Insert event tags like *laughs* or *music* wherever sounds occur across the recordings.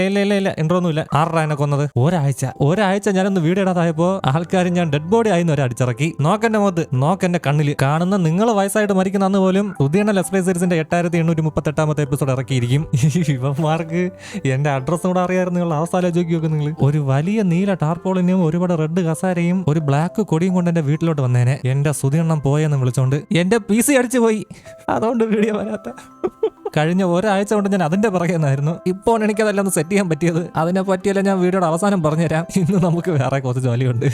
ഇല്ല ഇല്ല ഇല്ല ഇല്ല. ഇൻട്രോ ഒന്നുമില്ല. ആറാ എന്നെ കൊന്നത്? ഒരാഴ്ച. ഒരാഴ്ച ഞാനൊന്ന് വീട് ഇടാതായപ്പോ ആൾക്കാർ ഞാൻ ഡെഡ് ബോഡി ആയിരുന്നു ഒരു അടിച്ചിറക്കി. നോക്കെന്റെ മുഖത്ത്. നോക്കെന്റെ കണ്ണിൽ കാണുന്ന നിങ്ങൾ വയസ്സായിട്ട് മരിക്കുന്ന അന്ന് പോലും സുധീണ ലെസ്പ്ലേ സീരീസിന്റെ എട്ടായിരത്തി എണ്ണൂറ്റി മുപ്പത്തി എട്ടാമത്തെ എപ്പിസോഡ് ഇറക്കിയിരിക്കും. *laughs* ഇവന്മാർക്ക് എന്റെ അഡ്രസ് കൂടെ അറിയാമായിരുന്നു നിങ്ങൾ അവസ്ഥ ആലോചിച്ച് നോക്കി നിങ്ങൾ ഒരു വലിയ നീല ടാർപോളിനെയും ഒരുപാട് റെഡ് കസാരയും ഒരു ബ്ലാക്ക് കൊടിയും കൊണ്ട് എന്റെ വീട്ടിലോട്ട് വന്നേനെ. എന്റെ സുതിയെണ്ണം പോയെന്ന് വിളിച്ചോണ്ട് എന്റെ പി സി അടിച്ചു പോയി. അതുകൊണ്ട് വീഡിയോ വരാത്ത. കഴിഞ്ഞ ഒരാഴ്ച കൊണ്ട് ഞാൻ അതിന്റെ പിറകെന്നായിരുന്നു ഇപ്പോൾ എനിക്കതെല്ലാം ഒന്ന് ചെയ്യാൻ പറ്റിയത്? അതിനെ പറ്റിയല്ല ഞാൻ വീഡിയോയുടെ അവസാനം പറഞ്ഞുതരാം. ഇന്ന് നമുക്ക് വേറെ കുറച്ച് ജോലിയുണ്ട്.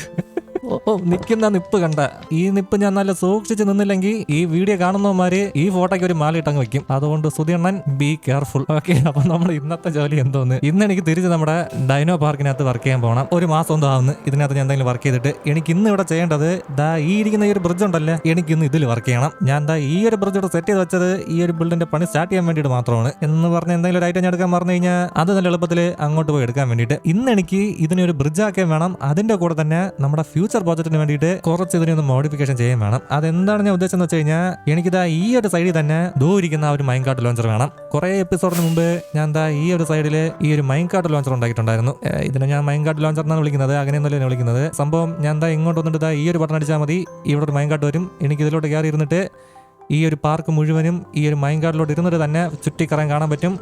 ഓ, നിൽക്കുന്ന നിപ്പ് കണ്ട. ഈ നിപ്പ് ഞാൻ നല്ല സൂക്ഷിച്ച് നിന്നില്ലെങ്കിൽ ഈ വീഡിയോ കാണുന്നവന്മാര് ഈ ഫോട്ടോയ്ക്ക് ഒരു മാലയിട്ടങ്ങ് വെക്കും. അതുകൊണ്ട് സുധിയണ്ണൻ ബി കെയർഫുൾ ഓക്കെ അപ്പൊ നമ്മൾ ഇന്നത്തെ ജോലി എന്തോന്ന്? ഇന്ന് എനിക്ക് തിരിച്ച് നമ്മുടെ ഡൈനോ പാർക്കിനകത്ത് വർക്ക് ചെയ്യാൻ പോകണം ഒരു മാസം എന്തോ ആവുന്നു. ഇതിനകത്ത് ഞാൻ എന്തെങ്കിലും വർക്ക് ചെയ്തിട്ട് എനിക്ക് ഇന്ന് ഇവിടെ ചെയ്യേണ്ടത് ദാ ഈ ഇരിക്കുന്ന ഈ ഒരു ബ്രിഡ്ജ് ഉണ്ടല്ലേ? എനിക്ക് ഇന്ന് ഇതിൽ വർക്ക് ചെയ്യണം. ഞാൻ ദാ ഈ ഒരു ബ്രിഡ്ജ് ഇവിടെ സെറ്റ് ചെയ്ത് വെച്ചത് ഈ ഒരു ബിൽഡിന്റെ പണി സ്റ്റാർട്ട് ചെയ്യാൻ വേണ്ടിയിട്ട് മാത്രമാണ്. എന്ന് പറഞ്ഞ എന്തെങ്കിലും ഒരു ഐറ്റം ഞാൻ എടുക്കാൻ പറഞ്ഞു കഴിഞ്ഞാൽ അത് നല്ല എളുപ്പത്തിൽ അങ്ങോട്ട് പോയി എടുക്കാൻ വേണ്ടിയിട്ട്. ഇന്ന് എനിക്ക് ഇതിനൊരു ബ്രിഡ്ജ് ആക്കാൻ വേണം. അതിന്റെ കൂടെ തന്നെ നമ്മുടെ ഫ്യൂച്ചർ പ്രോജക്റ്റിന് വേണ്ടിയിട്ട് കുറച്ച് ഇതിനെ ഒന്ന് മോഡിഫിക്കേഷൻ ചെയ്യാൻ വേണം. അതെന്താണ് ഞാൻ ഉദ്ദേശിച്ചെന്ന് വെച്ച് കഴിഞ്ഞാൽ എനിക്കിതാ ഈ ഒരു സൈഡിൽ തന്നെ ദൂ ഇരിക്കുന്ന ആ ഒരു മൈൻ കാർട്ട് ലോഞ്ചർ വേണം. കുറെ എപ്പിസോഡിന് മുമ്പ് ഞാൻ എന്താ ഈ ഒരു സൈഡിൽ ഈ ഒരു മൈൻ കാർട്ട് ലോഞ്ചർ ഉണ്ടാക്കിയിട്ടുണ്ടായിരുന്നു ഇതിനെ ഞാൻ മൈൻ കാർട്ട് ലോഞ്ചർ എന്നാണ് വിളിക്കുന്നത്. അങ്ങനെയൊന്നുമല്ല ഞാൻ വിളിക്കുന്നത്. സംഭവം ഞാൻ എന്താ ഇങ്ങോട്ട് വന്നിട്ട് ഈ ഒരു ബട്ടൺ അടിച്ചാൽ മതി. ഇവിടെ ഒരു മൈൻ കാർട്ട് വരും. എനിക്ക് ഇതിലോട്ട് കയറി ഇരുന്നിട്ട് ഈ ഒരു പാർക്ക് മുഴുവനും ഈ ഒരു മൈൻ കാർഡിലോട്ട് ഇരുന്നിട്ട് തന്നെ ചുറ്റിക്കറങ്ങാൻ കാണാൻ പറ്റും.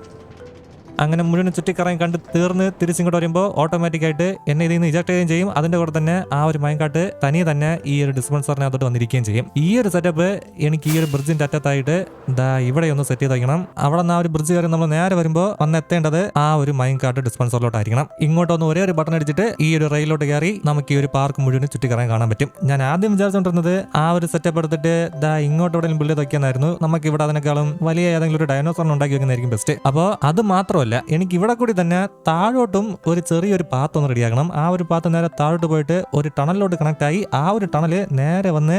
അങ്ങനെ മുഴുവൻ ചുറ്റിക്കറങ്ങി കണ്ട് തീർന്ന് തിരിച്ചിങ്ങോട്ട് വരുമ്പോൾ ഓട്ടോമാറ്റിക്കായിട്ട് എന്നെ ഇതിൽ നിന്ന് ഇജക്ട് ചെയ്യുകയും ചെയ്യും. അതിന്റെ കൂടെ തന്നെ ആ ഒരു മൈൻകാട്ട് തനിയെ തന്നെ ഈ ഒരു ഡിസ്പെൻസറിനകത്തോട്ട് വന്നിരിക്കുകയും ചെയ്യും. ഈ ഒരു സെറ്റപ്പ് എനിക്ക് ഈ ഒരു ബ്രിഡ്ജിന്റെ അറ്റത്തായിട്ട് ദാ ഇവിടെ ഒന്ന് സെറ്റ് ചെയ്ത് വയ്ക്കണം അവിടെ നിന്ന് ആ ഒരു ബ്രിഡ്ജ് കയറി നമ്മൾ നേരെ വരുമ്പോൾ വന്നെത്തേണ്ടത് ആ ഒരു മൈൻകാട്ട് ഡിസ്പെൻസറിലോട്ടായിരിക്കണം ഇങ്ങോട്ടൊന്ന് ഒരേ ഒരു ബട്ടൺ അടിച്ചിട്ട് ഈ ഒരു റെയിലോട്ട് കയറി നമുക്ക് ഈ ഒരു പാർക്ക് മുഴുവൻ ചുറ്റിക്കറങ്ങി കാണാൻ പറ്റും. ഞാൻ ആദ്യം വിചാരിച്ചുകൊണ്ടിരുന്നത് ആ ഒരു സെറ്റപ്പ് എടുത്തിട്ട് ദാ ഇങ്ങോട്ട് എവിടെയും ബിൽഡ് തയ്ക്കാനായിരുന്നു നമുക്ക് ഇവിടെ അതിനേക്കാളും വലിയ ഏതെങ്കിലും ഒരു ഡയനോസറിന് ഉണ്ടാക്കി വെക്കുന്നതായിരിക്കും ബെസ്റ്റ് അപ്പോൾ അത് മാത്രമല്ല എനിക്ക് ഇവിടെ കൂടി തന്നെ താഴോട്ടും ഒരു ചെറിയൊരു പാത്ത് ഒന്ന് റെഡിയാക്കണം ആ ഒരു പാത്ത് നേരെ താഴോട്ട് പോയിട്ട് ഒരു ടണലിലോട്ട് കണക്ട് ആയി ആ ഒരു ടണൽ നേരെ വന്ന്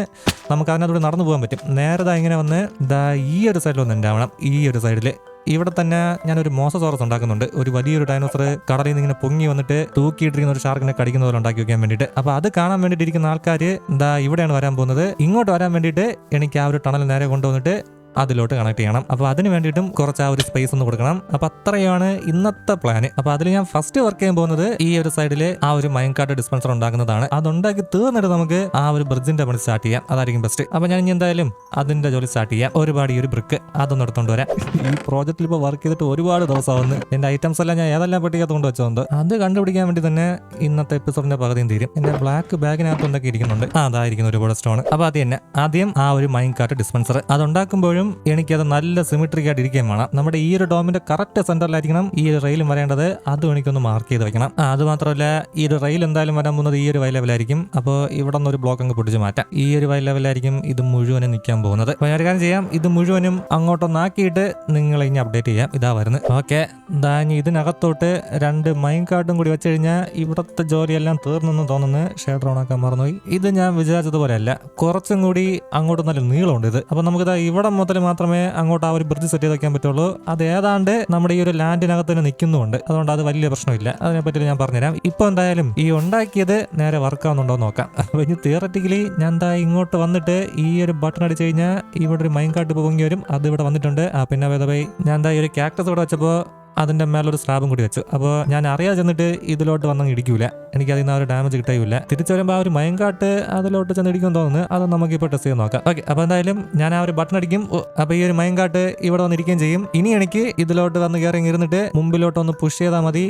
നമുക്ക് അതിനകത്തൂടെ നടന്നു പോകാൻ പറ്റും. നേരെ ദാ ഇങ്ങനെ വന്ന് ദാ ഈ ഒരു സൈഡിൽ ഒന്ന് ഉണ്ടാവണം ഈ ഒരു സൈഡിൽ ഇവിടെ തന്നെ ഞാനൊരു മോസസോറസ് ഉണ്ടാക്കുന്നുണ്ട്. ഒരു വലിയൊരു ഡൈനോസർ കടലിൽ നിന്ന് ഇങ്ങനെ പൊങ്ങി വന്നിട്ട് തൂക്കിയിട്ടിരിക്കുന്ന ഒരു ഷാർക്കിനെ കടിക്കുന്ന പോലെ ഉണ്ടാക്കി വെക്കാൻ വേണ്ടിയിട്ട്. അപ്പോൾ അത് കാണാൻ വേണ്ടിയിട്ട് ഇരിക്കുന്ന ആൾക്കാർ ദാ ഇവിടെയാണ് വരാൻ പോകുന്നത്. ഇങ്ങോട്ട് വരാൻ വേണ്ടിയിട്ട് എനിക്ക് ആ ഒരു ടണൽ നേരെ കൊണ്ടുവന്നിട്ട് അതിലോട്ട് കണക്ട് ചെയ്യണം. അപ്പോൾ അതിന് വേണ്ടിയിട്ടും കുറച്ച് ആ ഒരു സ്പേസ് ഒന്ന് കൊടുക്കണം. അപ്പോൾ അത്രയാണ് ഇന്നത്തെ പ്ലാൻ അപ്പോൾ അതിൽ ഞാൻ ഫസ്റ്റ് വർക്ക് ചെയ്യാൻ പോകുന്നത് ഈ ഒരു സൈഡിൽ ആ ഒരു മയൻകാട്ട് ഡിസ്പെൻസർ ഉണ്ടാക്കുന്നതാണ്. അതുണ്ടാക്കി തീർന്നിട്ട് നമുക്ക് ആ ഒരു ബ്രിഡ്ജിന്റെ പണി സ്റ്റാർട്ട് ചെയ്യാം. അതായിരിക്കും ബെസ്റ്റ് അപ്പോൾ ഞാൻ ഇനി എന്തായാലും അതിന്റെ ജോലി സ്റ്റാർട്ട് ചെയ്യാം. ഒരുപാട് ഈ ഒരു ബ്രിക്ക് അതൊന്നും എടുത്തോണ്ട് വരാം. ഈ പ്രോജക്റ്റിൽ ഇപ്പോൾ വർക്ക് ചെയ്തിട്ട് ഒരുപാട് ദിവസമാവുന്നു. എന്റെ ഐറ്റംസ് എല്ലാം ഞാൻ ഏതെല്ലാം പെട്ടിക്കകത്ത് കൊണ്ട് വെച്ചതുകൊണ്ട് അത് കണ്ടുപിടിക്കാൻ വേണ്ടി തന്നെ ഇന്നത്തെ എപ്പിസോഡിന്റെ പകുതിയും തീരും. എന്റെ ബ്ലാക്ക് ബാഗിനകത്ത് എന്തൊക്കെ ഇരിക്കുന്നുണ്ട്? ആ അതായിരിക്കുന്നു ഒരുപാട് സ്റ്റോൺ അപ്പോൾ അത് തന്നെ. ആദ്യം ആ ഒരു മൈൻ കാർട്ട് ഡിസ്പെൻസർ അതുണ്ടാക്കുമ്പോഴും എനിക്കത് നല്ല സിമിട്രിക് ആയിട്ട് ഇരിക്കുകയും വേണം. നമ്മുടെ ഈ ഒരു ഡോമിന്റെ കറക്റ്റ് സെന്ററിലായിരിക്കണം ഈ ഒരു റെയിലും വരേണ്ടത്. അതും എനിക്കൊന്ന് മാർക്ക് ചെയ്ത് വെക്കണം. അത് മാത്രമല്ല ഈ ഒരു റെയിൽ എന്തായാലും വരാൻ പോകുന്നത് ഈ ഒരു വൈ ലെവലായിരിക്കും അപ്പോൾ ഇവിടെ നിന്ന് ഒരു ബ്ലോക്ക് അങ്ങ് പൊട്ടിച്ച് മാറ്റാം. ഈ ഒരു വൈ ലെവലായിരിക്കും ഇത് മുഴുവനും നിൽക്കാൻ പോകുന്നത്. അപ്പോൾ ഞാൻ കാര്യം ചെയ്യാം. ഇത് മുഴുവനും അങ്ങോട്ടൊന്നാക്കിയിട്ട് നിങ്ങൾ ഇനി അപ്ഡേറ്റ് ചെയ്യാം. ഇതാ വരുന്നത്. ഓക്കെ. ദാ ഇനി ഇതിനകത്തോട്ട് രണ്ട് മൈൻ കാർഡും കൂടി വെച്ച് കഴിഞ്ഞാൽ ഇവിടുത്തെ ജോലിയെല്ലാം തീർന്നെന്ന് തോന്നുന്നു. ഷെയ്ഡർ ഓണാക്കാൻ മറന്നുപോയി. ഇത് ഞാൻ വിചാരിച്ചതുപോലെ അല്ല കുറച്ചും കൂടി അങ്ങോട്ട് നല്ല നീളമുണ്ട് ഇത്. അപ്പോൾ നമുക്ക് ദാ ഇവിടെ മുതൽ മാത്രമേ അങ്ങോട്ട് ആ ഒരു ബ്രിഡ്ജ് സെറ്റ് ചെയ്ത് വയ്ക്കാൻ പറ്റുള്ളൂ. അത് ഏതാണ്ട് നമ്മുടെ ഈ ഒരു ലാൻഡിനകത്ത് തന്നെ നിൽക്കുന്നുണ്ട് അതുകൊണ്ട് അത് വലിയ പ്രശ്നമില്ല. അതിനെപ്പറ്റി ഞാൻ പറഞ്ഞുതരാം. ഇപ്പൊ എന്തായാലും ഈ ഉണ്ടാക്കിയത് നേരെ വർക്ക് ആവുന്നുണ്ടോ എന്ന് നോക്കാം. അപ്പൊ ഇനി തിയററ്റിക്കലി ഞാൻ എന്താ ഇങ്ങോട്ട് വന്നിട്ട് ഈ ഒരു ബട്ടൺ അടിച്ചു കഴിഞ്ഞാൽ ഇവിടെ ഒരു മൈൻ കാർഡ് പൊങ്ങി വരും. അത് ഇവിടെ വന്നിട്ടുണ്ട്. ആ പിന്നെ വേദ ഞാൻ എന്താ ഈ ഒരു ക്യാക്ടസ് ഇവിടെ വെച്ചപ്പോൾ അതിന്റെ മേലൊരു സ്ലാബും കൂടി വെച്ചു. അപ്പോൾ ഞാൻ അറിയാതെ ചെന്നിട്ട് ഇതിലോട്ട് വന്നങ്ങ് ഇടിക്കൂല. എനിക്ക് അതിൽ നിന്ന് ഒരു ഡാമേജ് കിട്ടുകയില്ല തിരിച്ചു വരുമ്പോൾ ആ ഒരു മയങ്കാട്ട് അതിലോട്ട് ചെന്ന് ഇടിക്കുമെന്ന് തോന്നുന്നു. അത് നമുക്ക് ഇപ്പോൾ ടെസ്റ്റ് ചെയ്ത് നോക്കാം. ഓക്കെ അപ്പോൾ എന്തായാലും ഞാൻ ആ ഒരു ബട്ടൺ അടിക്കും. അപ്പോൾ ഈ ഒരു മയങ്കാട്ട് ഇവിടെ വന്നിരിക്കുകയും ചെയ്യും. ഇനി എനിക്ക് ഇതിലോട്ട് വന്ന് കയറി ഇരുന്നിട്ട് മുമ്പിലോട്ട് ഒന്ന് പുഷ് ചെയ്താൽ മതി.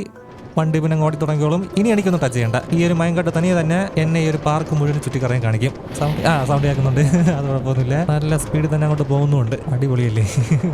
വണ്ടി പിന്നെ ഓടി തുടങ്ങിയോളും ഇനി എനിക്കൊന്നും ടച്ച് ചെയ്യണ്ട. ഈ ഒരു മയങ്കട്ട് തനിയെ തന്നെ എന്നെ ഈ ഒരു പാർക്ക് മുഴുവൻ ചുറ്റിക്കറങ്ങി കാണിക്കും. സൗണ്ട് ആ സൗണ്ട് കേൾക്കുന്നുണ്ട്. *laughs* അത് കുഴപ്പമൊന്നുമില്ല. നല്ല സ്പീഡിൽ തന്നെ അങ്ങോട്ട് പോകുന്നുമുണ്ട്. അടിപൊളിയല്ലേ?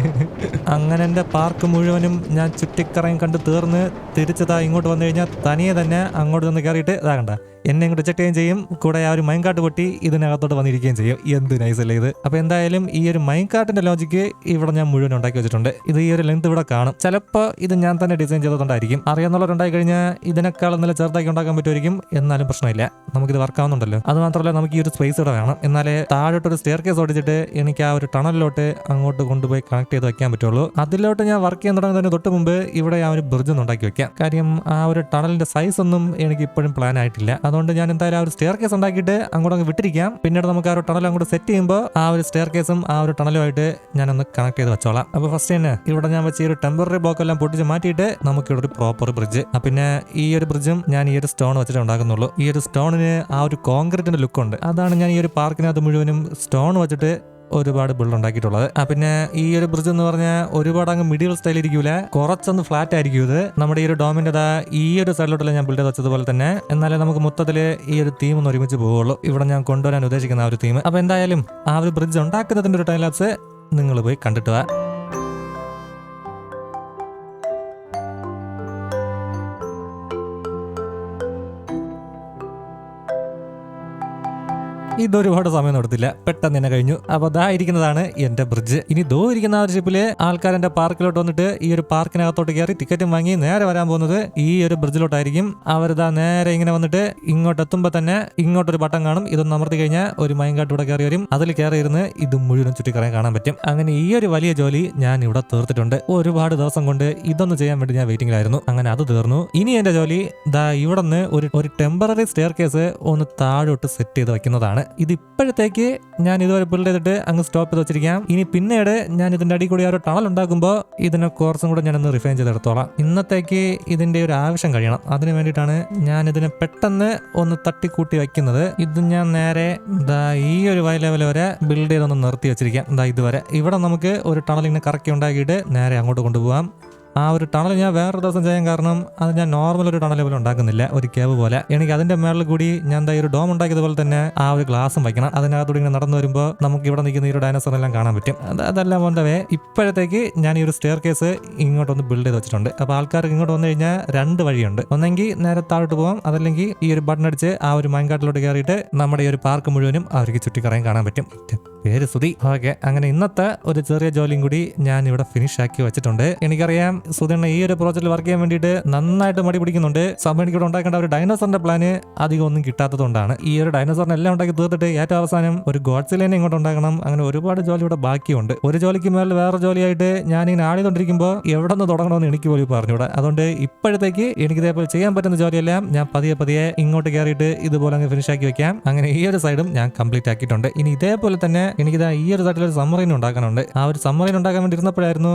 *laughs* അങ്ങനെ എന്റെ പാർക്ക് മുഴുവനും ഞാൻ ചുറ്റിക്കറങ്ങി കണ്ട് തീർന്ന് തിരിച്ചതാ ഇങ്ങോട്ട് വന്നു കഴിഞ്ഞാൽ തനിയെ തന്നെ അങ്ങോട്ട് നിന്ന് കയറിയിട്ട് ഇതാകണ്ട എന്നെ ഇങ്ങോട്ട് ചെക്ക് ചെയ്യുകയും ചെയ്യും. കൂടെ ആ ഒരു മൈൻകാട്ട് പൊട്ടി ഇതിനകത്തോട്ട് വന്നിരിക്കുകയും ചെയ്യും. എന്ത് നൈസ് അല്ലേ ഇത്? അപ്പൊ എന്തായാലും ഈ ഒരു മൈൻകാട്ടിന്റെ ലോജിക്ക് ഇവിടെ ഞാൻ മുഴുവൻ ഉണ്ടാക്കി വെച്ചിട്ടുണ്ട്. ഇത് ഈ ഒരു ലെങ്ത് ഇവിടെ കാണും. ചിലപ്പോൾ ഇത് ഞാൻ തന്നെ ഡിസൈൻ ചെയ്തതുകൊണ്ടായിരിക്കും. അറിയാവുന്നവരുണ്ടായി ചെറുതായി കഴിഞ്ഞാൽ ഇതിനേക്കാൾ നല്ല ചെറുതാക്കി ഉണ്ടാക്കാൻ പറ്റുമായിരിക്കും എന്നാലും പ്രശ്നമില്ല. നമുക്കിത് വർക്കാവുന്നുണ്ടല്ലോ അത് മാത്രമല്ല നമുക്ക് ഈ ഒരു സ്പേസ് ഇവിടെ വേണം. എന്നാലേ താഴോട്ട് ഒരു സ്റ്റെയർ കേസ് ഓടിച്ചിട്ട് എനിക്ക് ആ ഒരു ടണലിലോട്ട് അങ്ങോട്ട് കൊണ്ടുപോയി കണക്ട് ചെയ്ത് വെക്കാൻ പറ്റുള്ളൂ. അതിലോട്ട് ഞാൻ വർക്ക് ചെയ്യാൻ തുടങ്ങുന്നതിന് തൊട്ട് മുമ്പ് ഇവിടെ ആ ഒരു ബ്രിഡ്ജ് ഉണ്ടാക്കി വെക്കാം. കാര്യം ആ ഒരു ടണലിന്റെ സൈസ് ഒന്നും എനിക്ക് ഇപ്പോഴും പ്ലാൻ ആയിട്ടില്ല. അതുകൊണ്ട് ഞാൻ എന്തായാലും ആ ഒരു സ്റ്റെയർ കേസ് ഉണ്ടാക്കിയിട്ട് അങ്ങോട്ട് അങ്ങ് വിട്ടിരിക്കാം. പിന്നീട് നമുക്ക് ആ ഒരു ടണൽ അങ്ങോട്ട് സെറ്റ് ചെയ്യുമ്പോൾ ആ ഒരു സ്റ്റെയർ കേസും ആ ഒരു ടണലുമായിട്ട് ഞാനൊന്ന് കണക്ട് ചെയ്ത് വെച്ചോളാം. അപ്പൊ ഫസ്റ്റ് തന്നെ ഇവിടെ ഞാൻ വെച്ച ഈ ഒരു ടെമ്പററി ബ്ലോക്ക് എല്ലാം പൊട്ടിച്ച് മാറ്റിയിട്ട് നമുക്കിവിടെ ഒരു പ്രോപ്പർ ബ്രിഡ്ജ് പിന്നെ ഈ ഒരു ബ്രിഡ്ജും ഞാൻ ഈ ഒരു സ്റ്റോൺ വെച്ചിട്ട് ഉണ്ടാക്കുന്നുള്ളൂ. ഈ ഒരു സ്റ്റോണിന് ആ ഒരു കോൺക്രീറ്റിന്റെ ലുക്ക് ഉണ്ട്. അതാണ് ഞാൻ ഈ ഒരു പാർക്കിനകത്ത് മുഴുവനും സ്റ്റോൺ വെച്ചിട്ട് ഒരുപാട് ബിൽഡ് ഉണ്ടാക്കിയിട്ടുള്ളത്. ആ പിന്നെ ഈ ഒരു ബ്രിഡ്ജ് എന്ന് പറഞ്ഞാൽ ഒരുപാട് അങ്ങ് മിഡിൽ സ്റ്റൈൽ ഇരിക്കൂല. കുറച്ചൊന്ന് ഫ്ലാറ്റ് ആയിരിക്കും ഇത്. നമ്മുടെ ഈ ഒരു ഡോമിന്റെ ഈ ഒരു സൈഡിലോട്ടല്ല ഞാൻ ബിൽഡ് വെച്ചതുപോലെ തന്നെ. എന്നാലേ നമുക്ക് മൊത്തത്തിൽ ഈ ഒരു തീം ഒന്ന് ഒരുമിച്ച് പോവുള്ളൂ. ഇവിടെ ഞാൻ കൊണ്ടുവരാൻ ഉദ്ദേശിക്കുന്ന ആ ഒരു തീം അപ്പൊ എന്തായാലും ആ ഒരു ബ്രിഡ്ജ് ഉണ്ടാക്കുന്നതിന്റെ ഒരു ടൈം ലാപ്സ് നിങ്ങൾ പോയി കണ്ടിട്ട് ഇതൊരുപാട് സമയം നടത്തില്ല. പെട്ടെന്ന് തന്നെ കഴിഞ്ഞു. അപ്പൊ ദാ ഇരിക്കുന്നതാണ് എന്റെ ബ്രിഡ്ജ് ഇനി ദോ ഇരിക്കുന്ന ആ ഒരു ഷിപ്പിൽ ആൾക്കാർ എന്റെ പാർക്കിലോട്ട് വന്നിട്ട് ഈ ഒരു പാർക്കിനകത്തോട്ട് കയറി ടിക്കറ്റും വാങ്ങി നേരെ വരാൻ പോകുന്നത് ഈ ഒരു ബ്രിഡ്ജിലോട്ടായിരിക്കും അവരിതാ നേരെ ഇങ്ങനെ വന്നിട്ട് ഇങ്ങോട്ട് എത്തുമ്പോ തന്നെ ഇങ്ങോട്ടൊരു ബട്ടൺ കാണും. ഇതൊന്ന് അമർത്തി കഴിഞ്ഞാൽ ഒരു മൈൻകാട്ട് ഇവിടെ കയറി വരും. അതിൽ കയറി ഇരുന്ന് ഇത് മുഴുവൻ ചുറ്റിക്കറങ്ങി കാണാൻ പറ്റും. അങ്ങനെ ഈ ഒരു വലിയ ജോലി ഞാൻ ഇവിടെ തീർത്തിട്ടുണ്ട്. ഒരുപാട് ദിവസം കൊണ്ട് ഇതൊന്ന് ചെയ്യാൻ വേണ്ടി ഞാൻ വെയിറ്റിംഗിലായിരുന്നു അങ്ങനെ അത് തീർന്നു. ഇനി എന്റെ ജോലി ദാ ഇവിടെ നിന്ന് ഒരു ഒരു ടെമ്പററി സ്റ്റെയർ കേസ് ഒന്ന് താഴോട്ട് സെറ്റ് ചെയ്ത് വെക്കുന്നതാണ്. ഇത് ഇപ്പോഴത്തേക്ക് ഞാൻ ഇതുവരെ ബിൽഡ് ചെയ്തിട്ട് അങ്ങ് സ്റ്റോപ്പ് ചെയ്ത് വെച്ചിരിക്കാം ഇനി പിന്നീട് ഞാൻ ഇതിന്റെ അടി കൂടി ആ ഒരു ടണൽ ഉണ്ടാക്കുമ്പോൾ ഇതിനെ കുറച്ചും കൂടെ ഞാനൊന്ന് റിഫൈൻ ചെയ്തെടുത്തോളാം. ഇന്നത്തേക്ക് ഇതിന്റെ ഒരു ആവശ്യം കഴിയണം. അതിന് വേണ്ടിയിട്ടാണ് ഞാൻ ഇതിനെ പെട്ടെന്ന് ഒന്ന് തട്ടിക്കൂട്ടി വെക്കുന്നത്. ഇത് ഞാൻ നേരെ ദാ ഈ ഒരു വൈ ലെവൽ വരെ ബിൽഡ് ചെയ്തൊന്ന് നിർത്തി വെച്ചിരിക്കാം ദാ ഇതുവരെ. ഇവിടെ നമുക്ക് ഒരു ടണൽ ഇങ്ങനെ കറക്കി ഉണ്ടാക്കിയിട്ട് നേരെ അങ്ങോട്ട് കൊണ്ടുപോകാം ആ ഒരു ടണൽ ഞാൻ വേറൊരു ദിവസം ചെയ്യാൻ കാരണം അത് ഞാൻ നോർമൽ ഒരു ടണൽ പോലെ ഉണ്ടാക്കുന്നില്ല. ഒരു കേവ് പോലെ. എനിക്ക് അതിന്റെ മേളിൽ കൂടി ഞാൻ എന്താ ഒരു ഡോം ഉണ്ടാക്കിയതുപോലെ തന്നെ ആ ഒരു ഗ്ലാസും വയ്ക്കണം. അതിനകത്തൂടെ ഇങ്ങനെ നടന്നു വരുമ്പോൾ നമുക്ക് ഇവിടെ നിൽക്കുന്ന ഈ ഒരു ഡൈനോസർ എല്ലാം കാണാൻ പറ്റും. അത് അതെല്ലാം കൊണ്ടവേ ഇപ്പോഴത്തേക്ക് ഞാൻ ഈ ഒരു സ്റ്റെയർ കേസ് ഇങ്ങോട്ട് ഒന്ന് ബിൽഡ് ചെയ്ത് വെച്ചിട്ടുണ്ട്. അപ്പോൾ ആൾക്കാർക്ക് ഇങ്ങോട്ട് വന്നു കഴിഞ്ഞാൽ രണ്ട് വഴിയുണ്ട്. ഒന്നെങ്കിൽ നേരെ താഴോട്ട് പോകാം അതല്ലെങ്കിൽ ഈ ഒരു ബട്ടൺ അടിച്ച് ആ ഒരു മൈൻകാട്ടിലോട്ട് കയറിയിട്ട് നമ്മുടെ ഈ ഒരു പാർക്ക് മുഴുവനും അവർക്ക് ചുറ്റിക്കറയും കാണാൻ പറ്റും. പേര് സുതി ഓക്കെ. അങ്ങനെ ഇന്നത്തെ ഒരു ചെറിയ ജോലിയും കൂടി ഞാൻ ഇവിടെ ഫിനിഷ് ആക്കി വെച്ചിട്ടുണ്ട്. എനിക്കറിയാം സുധണ്ണ ഈ ഒരു പ്രോജക്റ്റിൽ വർക്ക് ചെയ്യാൻ വേണ്ടിയിട്ട് നന്നായിട്ട് മടി പിടിക്കുന്നുണ്ട്. ഇവിടെ ഉണ്ടാക്കേണ്ട ഒരു ഡൈനോസറിന്റെ പ്ലാന് അധികം ഒന്നും കിട്ടാത്തതുകൊണ്ടാണ്. ഈ ഒരു ഡൈനോസറിനെ എല്ലാം ഉണ്ടാക്കി തീർത്തിട്ട് ഏറ്റവും അവസാനം ഒരു ഗോഡ്സിലേനെ ഇങ്ങോട്ട് ഉണ്ടാക്കണം. അങ്ങനെ ഒരുപാട് ജോലി ഇവിടെ ബാക്കിയുണ്ട്. ഒരു ജോലിക്ക് മേലെ വേറെ ജോലിയായിട്ട് ഞാൻ ഇങ്ങനെ ആടിക്കൊണ്ടിരിക്കുമ്പോൾ എവിടെ നിന്ന് തുടങ്ങണമെന്ന് എനിക്ക് പോലും പറഞ്ഞൂടെ അതുകൊണ്ട് ഇപ്പോഴത്തേക്ക് എനിക്ക് ഇതേപോലെ ചെയ്യാൻ പറ്റുന്ന ജോലിയെല്ലാം ഞാൻ പതിയെ പതിയെ ഇങ്ങോട്ട് കയറിയിട്ട് ഇതുപോലെ അങ്ങ് ഫിനിഷ് ആക്കി വെക്കാം. അങ്ങനെ ഈ ഒരു സൈഡും ഞാൻ കംപ്ലീറ്റ് ആക്കിയിട്ടുണ്ട്. ഇനി ഇതേപോലെ തന്നെ എനിക്കിതാ ഈ ഒരു സൈഡിൽ ഒരു സമ്മറിന് ഉണ്ടാക്കാനുണ്ട്. ആ ഒരു സമ്മറിന് ഉണ്ടാക്കാൻ വേണ്ടി ഇരുന്നപ്പോഴായിരുന്നു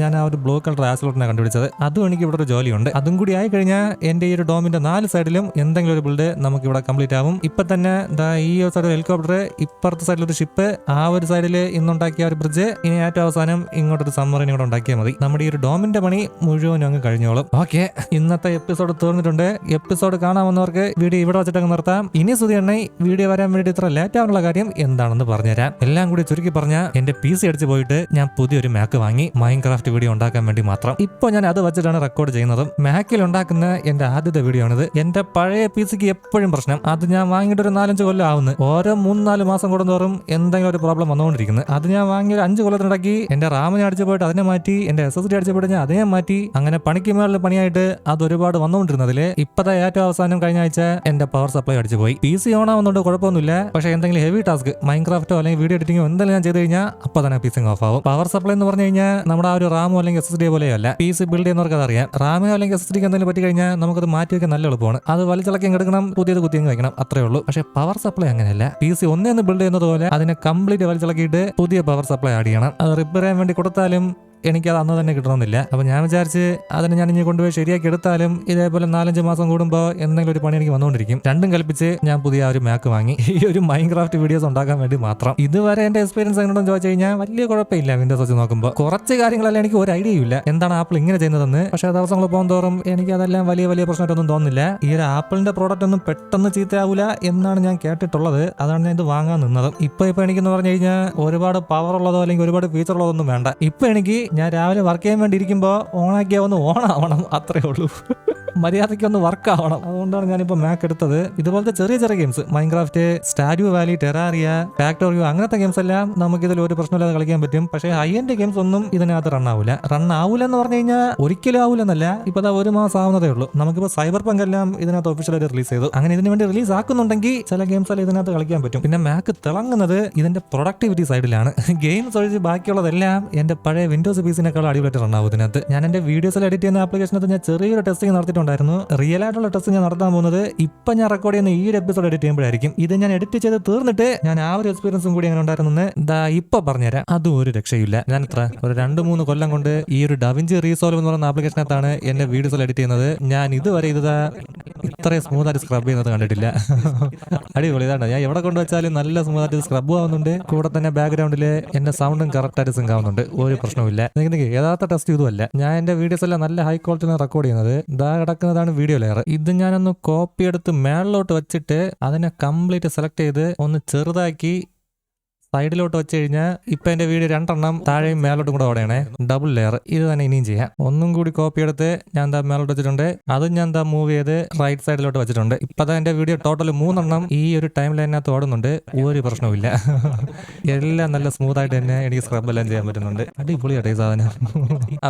ഞാൻ ആ ഒരു ബ്ലൂ കളർ ആസ്ലോട്ടിനെ കണ്ടുപിടിച്ചത്. അതും എനിക്ക് ഇവിടെ ഒരു ജോലിയുണ്ട്. അതും കൂടി ആയി കഴിഞ്ഞാൽ എന്റെ ഈ ഒരു ഡോമിന്റെ നാല് സൈഡിലും എന്തെങ്കിലും ഒരു ബിൽഡ് നമുക്ക് ഇവിടെ കംപ്ലീറ്റ് ആവും. ഇപ്പൊ തന്നെ ദാ ഈ ഒരു സൈഡ് ഹെലികോപ്റ്റർ ഇപ്പുറത്തെ സൈഡിൽ ഒരു ഷിപ്പ് ആ ഒരു സൈഡിൽ ഇന്നുണ്ടാക്കിയ ഒരു ബ്രിഡ്ജ് ഇനി ഏറ്റവും അവസാനം ഇങ്ങോട്ടൊരു സമ്മറിനെ ഇവിടെ ഉണ്ടാക്കിയാൽ മതി. നമ്മുടെ ഈ ഒരു ഡോമിന്റെ പണി മുഴുവനും അങ്ങ് കഴിഞ്ഞോളും. ഓക്കെ. ഇന്നത്തെ എപ്പിസോഡ് തീർന്നിട്ടുണ്ട്. എപ്പിസോഡ് കാണാമെന്നവർക്ക് വീഡിയോ ഇവിടെ വെച്ചിട്ട് അങ്ങ് നിർത്താം. ഇനി സുധി എണ്ണ വീഡിയോ വരാൻ വേണ്ടി ഇത്ര ലേറ്റ് ആവാനുള്ള കാര്യം എന്താണെന്ന് പറഞ്ഞുതരാം. എല്ലാം കൂടി ചുരുക്കി പറഞ്ഞ എന്റെ പി സി അടിച്ച് പോയിട്ട് ഞാൻ പുതിയൊരു മാക്ക് വാങ്ങി മൈൻക്രാഫ്റ്റ് വീഡിയോ ഉണ്ടാക്കാൻ വേണ്ടി മാത്രം. ഇപ്പൊ ഞാൻ അത് വെച്ചിട്ടാണ് റെക്കോർഡ് ചെയ്യുന്നത്. മാക്കിൽ ഉണ്ടാക്കുന്ന എന്റെ ആദ്യത്തെ വീഡിയോ ആണിത്. എന്റെ പഴയ പി സിക്ക് എപ്പോഴും പ്രശ്നം. അത് ഞാൻ വാങ്ങിയിട്ട് ഒരു നാലഞ്ച് കൊല്ലം ആവുന്നു. ഓരോ മൂന്ന് നാല് മാസം കൂടുന്നതോറും എന്തെങ്കിലും ഒരു പ്രോബ്ലം വന്നുകൊണ്ടിരിക്കുന്നത് അത് ഞാൻ വാങ്ങിയ ഒരു അഞ്ച് കൊല്ലത്തിനിടയ്ക്ക് എന്റെ റാമിനെ അടിച്ചു പോയിട്ട് അതിനെ മാറ്റി എന്റെ എസ് എസ് ഡി അടിച്ചു പോയിട്ട് ഞാൻ അതിനെ മാറ്റി അങ്ങനെ പണിക്ക് മേളിൽ പണിയായിട്ട് അത് ഒരുപാട് വന്നുകൊണ്ടിരുന്നതിൽ ഇപ്പത്തെ ഏറ്റവും അവസാനം കഴിഞ്ഞ ആഴ്ച എന്റെ പവർ സപ്ലൈ അടിച്ചു പോയി. പി സി ഓൺ ആവുന്നുണ്ട് കുഴപ്പമൊന്നുമില്ല. പക്ഷെ എന്തെങ്കിലും ഹെവി ടാസ്ക് മൈൻക്രാഫ്റ്റോ അല്ലെങ്കിൽ വീഡിയോ എഡിറ്റിംഗോ എന്തെങ്കിലും ഞാൻ ചെയ്ത് കഴിഞ്ഞാൽ അപ്പൊ തന്നെ പി സിങ് ഓഫ് ആവും. പവർ സപ്ലൈ എന്ന് പറഞ്ഞു കഴിഞ്ഞാൽ നമ്മുടെ ആ ഒരു റാമോ അല്ലെങ്കിൽ എസ് എസ് ഡി പോലെയല്ല. പി സി ബിൽഡ് ചെയ്യുന്നവർക്ക് അതറിയാം റാമോ അല്ലെങ്കിൽ എസ് എസ് ഡിക്ക് എന്തെങ്കിലും പറ്റി കഴിഞ്ഞാൽ നമുക്കത് മാറ്റി വെക്കാൻ നല്ല എളുപ്പമാണ്. അത് വലിച്ചിളക്കിയും എടുക്കണം പുതിയത് കുത്തിയും വെക്കണം അത്രേ ഉള്ളൂ. പക്ഷേ പവർ സപ്ലൈ അങ്ങനെയല്ല. പി സി ഒന്നേന്ന് ബിൽഡ് ചെയ്യുന്നത് പോലെ അതിനെ കംപ്ലീറ്റ് വലിച്ചിളക്കിയിട്ട് പുതിയ പവർ സപ്ലൈ ആഡ് ചെയ്യണം. അത് റിപ്പയർ ചെയ്യാൻ വേണ്ടി കൊടുത്താലും എനിക്കത് അന്ന് തന്നെ കിട്ടണമെന്നില്ല. അപ്പോൾ ഞാൻ വിചാരിച്ച് അതിനെ ഞാൻ ഇനി കൊണ്ടുപോയി ശരിയാക്കി എടുത്താലും ഇതേപോലെ നാലഞ്ച് മാസം കൂടുമ്പോൾ എന്തെങ്കിലും ഒരു പണി എനിക്ക് വന്നുകൊണ്ടിരിക്കും. രണ്ടും കൽപ്പിച്ച് ഞാൻ പുതിയ ഒരു മാക്ക് വാങ്ങി. ഈ ഒരു മൈൻക്രാഫ്റ്റ് വീഡിയോസ് ഉണ്ടാക്കാൻ വേണ്ടി മാത്രം. ഇതുവരെ എന്റെ എക്സ്പീരിയൻസ് എങ്ങനെയാണെന്ന് ചോദിച്ചു കഴിഞ്ഞാൽ വലിയ കുഴപ്പമില്ല വിൻഡോസ് വെച്ച് നോക്കുമ്പോൾ കുറച്ച് കാര്യങ്ങളെല്ലാം എനിക്ക് ഒരു ഐഡിയ ഇല്ല. എന്താണ് ആപ്പിൾ ഇങ്ങനെ ചെയ്യുന്നതെന്ന്? പക്ഷേ ദിവസങ്ങൾ പോകും തോറും എനിക്ക് അതെല്ലാം വലിയ വലിയ പ്രശ്നമായിട്ടൊന്നും തോന്നുന്നില്ല. ഈ ഒരു ആപ്പിളിന്റെ പ്രോഡക്റ്റ് ഒന്നും പെട്ടെന്ന് ചീത്തയാവില്ല എന്നാണ് ഞാൻ കേട്ടിട്ടുള്ളത്. അതാണ് ഞാൻ ഇത് വാങ്ങാൻ നിന്നത്. ഇപ്പൊ ഇപ്പൊ എനിക്കെന്ന് പറഞ്ഞു കഴിഞ്ഞാൽ ഒരുപാട് പവർ ഉള്ളതോ അല്ലെങ്കിൽ ഒരുപാട് ഫീച്ചർ ഉള്ളതൊന്നും വേണ്ട. ഇപ്പൊ എനിക്ക് ഞാൻ രാവിലെ വർക്ക് ചെയ്യാൻ വേണ്ടി ഇരിക്കുമ്പോൾ ഓണാക്കിയാൽ ഒന്ന് ഓണാവണം അത്രേ ഉള്ളൂ. മര്യാദയ്ക്ക് ഒന്ന് വർക്ക് ആവണം. അതുകൊണ്ടാണ് ഞാനിപ്പോൾ മാക്ക് എടുത്തത്. ഇതുപോലത്തെ ചെറിയ ചെറിയ games Minecraft Stardew Valley Terraria Factorio അങ്ങനത്തെ ഗെയിംസ് എല്ലാം നമുക്ക് ഇതിൽ ഒരു പ്രശ്നമില്ലാതെ കളിക്കാൻ പറ്റും. പക്ഷേ ഹൈ എൻഡ് ഗെയിംസ് ഒന്നും ഇതിനകത്ത് റൺ ആവില്ല റൺ ആവില്ല എന്ന് പറഞ്ഞു കഴിഞ്ഞാൽ ഒരിക്കലും ആവില്ലെന്നല്ല ഇപ്പൊ ദാ ഒരു മാസം ആവുന്നതേ ഉള്ളൂ. നമുക്കിപ്പോൾ സൈബർ പങ്ക് എല്ലാം ഇതിനകത്ത് ഒഫീഷ്യലായിട്ട് റിലീസ് ചെയ്തു. അങ്ങനെ ഇതിന് വേണ്ടി റിലീസ് ആക്കുന്നുണ്ടെങ്കിൽ ചില ഗെയിംസ് എല്ലാം ഇതിനകത്ത് കളിക്കാൻ പറ്റും. പിന്നെ മാക്ക് തിളങ്ങുന്നത് ഇതിന്റെ പ്രൊഡക്ടിവിറ്റി സൈഡിലാണ് ഗെയിംസ് ഒഴിച്ച് ബാക്കിയുള്ളതെല്ലാം എന്റെ പഴയ വിൻഡോസ് പീസിനേക്കാൾ അടിപൊളിയായിട്ട് റൺ ആവും ഇതിനകത്ത്. ഞാൻ എന്റെ വീഡിയോസിൽ എഡിറ്റ് ചെയ്യുന്ന ആപ്ലിക്കേഷനകത്ത് ഞാൻ ചെറിയൊരു ടെസ്റ്റിംഗ് നടത്തിയിട്ടുണ്ടായിരുന്നു റിയൽ ആയിട്ടുള്ള ടെസ്റ്റ് ഞാൻ നടത്താൻ പോകുന്നത് ഇപ്പൊ ഞാൻ റെക്കോർഡ് ചെയ്യുന്ന ഈ ഒരു എപ്പിസോഡ് എഡിറ്റ് ചെയ്യുമ്പോഴായിരിക്കും. ഇത് ഞാൻ എഡിറ്റ് ചെയ്ത് തീർന്നിട്ട് ഞാൻ ആ ഒരു എക്സ്പീരിയൻസും കൂടി അങ്ങനെ ഉണ്ടായിരുന്നു ദാ ഇപ്പൊ പറഞ്ഞുതരാം. അതും ഒരു രക്ഷയില്ല ഞാൻ എത്ര? ഒരു രണ്ട് മൂന്ന് കൊല്ലം കൊണ്ട് ഈ ഒരു ഡവിഞ്ചി റീസോൾവ് എന്ന് പറയുന്ന ആപ്ലിക്കേഷനകത്താണ് എന്റെ വീഡിയോസ് എഡിറ്റ് ചെയ്യുന്നത്. ഞാൻ ഇതുവരെ ഇത് ദാ ഇത്രയും സ്മൂത്ത് ആയിട്ട് സ്ക്രബ് ചെയ്യുന്നത് കണ്ടിട്ടില്ല. അടിപൊളി. ഇതാണ്? ഞാൻ എവിടെ കൊണ്ടുവച്ചാലും നല്ല സ്മൂത്ത് ആയിട്ട് സ്ക്രബ് ആവുന്നുണ്ട്. കൂടെ തന്നെ ബാക്ക്ഗ്രൗണ്ടിൽ എന്റെ സൗണ്ടും കറക്റ്റ് ആയിട്ട് സിങ്ക് ആവുന്നുണ്ട്. ഒരു പ്രശ്നവുമില്ല. യഥാർത്ഥ ടെസ്റ്റ് ഇതുമല്ല. ഞാൻ എന്റെ വീഡിയോസ് എല്ലാം നല്ല ഹൈ ക്വാളിറ്റിയിൽ റെക്കോർഡ് ചെയ്യുന്നത്. ഇതാ കിടക്കുന്നതാണ് വീഡിയോ ലെയർ ഇത് ഞാനൊന്ന് കോപ്പി എടുത്ത് മേളിലോട്ട് വെച്ചിട്ട് അതിനെ കംപ്ലീറ്റ് സെലക്ട് ചെയ്ത് ഒന്ന് ചെറുതാക്കി സൈഡിലോട്ട് വെച്ച് കഴിഞ്ഞാൽ ഇപ്പൊ എന്റെ വീട് രണ്ടെണ്ണം താഴെയും മേലോട്ടും കൂടെ ഓടെയാണേ ഡബിൾ ലെയർ ഇത് തന്നെ ഇനിയും ചെയ്യാം. ഒന്നും കൂടി കോപ്പി എടുത്ത് ഞാൻ എന്താ മേലോട്ട് വെച്ചിട്ടുണ്ട്. അതും ഞാൻ എന്താ മൂവ് ചെയ്ത് റൈറ്റ് സൈഡിലോട്ട് വെച്ചിട്ടുണ്ട്. ഇപ്പൊ അതാ എന്റെ വീഡിയോ ടോട്ടൽ മൂന്നെണ്ണം ഈ ഒരു ടൈം ലൈനകത്ത് ഓടുന്നുണ്ട്. ഒരു പ്രശ്നവുമില്ല. എല്ലാം നല്ല സ്മൂത്ത് ആയിട്ട് തന്നെ എനിക്ക് സ്ക്രബ് എല്ലാം ചെയ്യാൻ പറ്റുന്നുണ്ട്. അടിപൊളിയാട്ടെ ഈ സാധനം.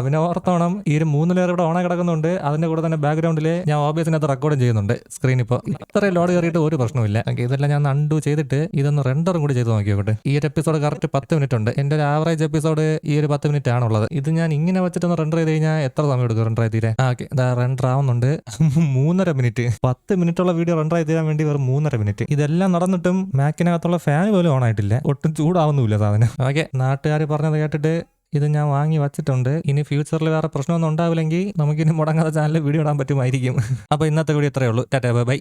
അവനെ ഓർത്തോണം ഈ ഒരു മൂന്ന് ലെയർ ഇവിടെ ഓണ കിടക്കുന്നുണ്ട്. അതിന്റെ കൂടെ തന്നെ ബാക്ക്ഗ്രൗണ്ടിൽ ഞാൻ ഓബിയസിനകത്ത് റെക്കോർഡും ചെയ്യുന്നുണ്ട്. സ്ക്രീൻ ഇപ്പോൾ ഇത്രയും ലോഡ് കയറിയിട്ട് ഒരു പ്രശ്നമില്ല ഇതെല്ലാം ഞാൻ അൺഡു ചെയ്തിട്ട് ഇതൊന്ന് റെൻഡറും കൂടി ചെയ്ത് നോക്കിയോട്ടെ ഒരു എപ്പിസോഡ് കറക്റ്റ് പത്ത് മിനിറ്റ് ഉണ്ട്. എന്റെ ഒരു ആവറേജ് എപ്പിസോഡ് ഈ ഒരു പത്ത് മിനിറ്റ് ആണുള്ളത്. ഇത് ഞാൻ ഇങ്ങനെ വെച്ചിട്ടൊന്ന് റെൻഡർ ചെയ്ത് കഴിഞ്ഞാൽ എത്ര സമയം എടുക്കും റെൻഡർ ആയി തീരെ ഓക്കെ. റെൻഡർ ആവുന്നുണ്ട്. *laughs* മൂന്നര മിനിറ്റ് പത്ത് മിനിറ്റ് ഉള്ള വീഡിയോ റെൻഡർ ആയി തീരാൻ വേണ്ടി വെറും മൂന്നര മിനിറ്റ് ഇതെല്ലാം നടന്നിട്ടും മാക്കിനകത്തുള്ള ഫാൻ പോലും ഓൺ ആയിട്ടില്ല. ഒട്ടും ചൂടാവുന്നില്ല സാധനം. ഓക്കെ. നാട്ടുകാർ പറഞ്ഞത് കേട്ടിട്ട് ഇത് ഞാൻ വാങ്ങി വച്ചിട്ടുണ്ട്. ഇനി ഫ്യൂച്ചറിൽ വേറെ പ്രശ്നമൊന്നും ഉണ്ടാവില്ലെങ്കിൽ നമുക്കിനി മുടങ്ങാതെ ചാനലിൽ വീഡിയോ ഇടാൻ പറ്റുമായിരിക്കും. *laughs* അപ്പോൾ ഇന്നത്തെ വീഡിയോ ഇത്രയേ ഉള്ളൂ. Tata bye.